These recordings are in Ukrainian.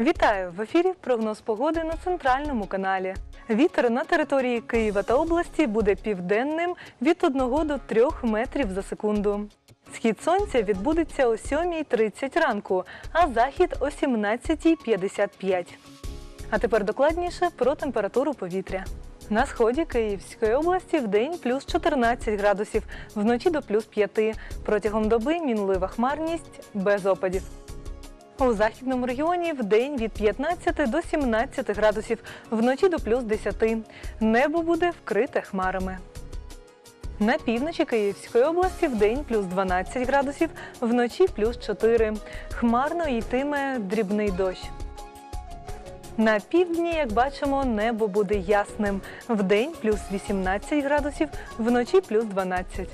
Вітаю в ефірі. Прогноз погоди на центральному каналі. Вітер на території Києва та області буде південним від 1 до 3 метрів за секунду. Схід сонця відбудеться о 7.30 ранку, а захід о 17.55. А тепер докладніше про температуру повітря. На сході Київської області в день плюс 14 градусів, вночі до плюс 5. Протягом доби мінлива хмарність без опадів. У західному регіоні в день від 15 до 17 градусів, вночі до плюс 10. Небо буде вкрите хмарами. На півночі Київської області в день плюс 12 градусів, вночі плюс 4. Хмарно йтиме дрібний дощ. На півдні, як бачимо, небо буде ясним. Вдень плюс 18 градусів, вночі плюс 12.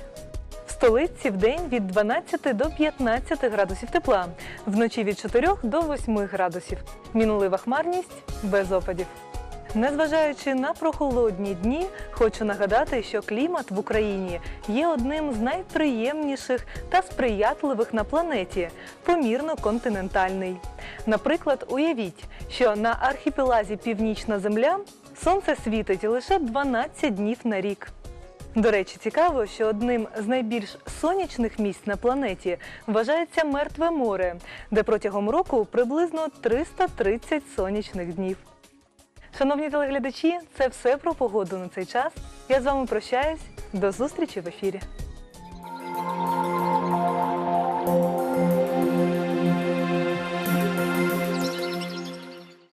В столиці вдень від 12 до 15 градусів тепла, вночі від 4 до 8 градусів. Мінулива хмарність без опадів. Незважаючи на прохолодні дні, хочу нагадати, що клімат в Україні є одним з найприємніших та сприятливих на планеті, помірно континентальний. Наприклад, уявіть, що на архіпелазі Північна Земля сонце світить лише 12 днів на рік. До речі, цікаво, що одним з найбільш сонячних місць на планеті вважається Мертве море, де протягом року приблизно 330 сонячних днів. Шановні телеглядачі, це все про погоду на цей час. Я з вами прощаюсь. До зустрічі в ефірі.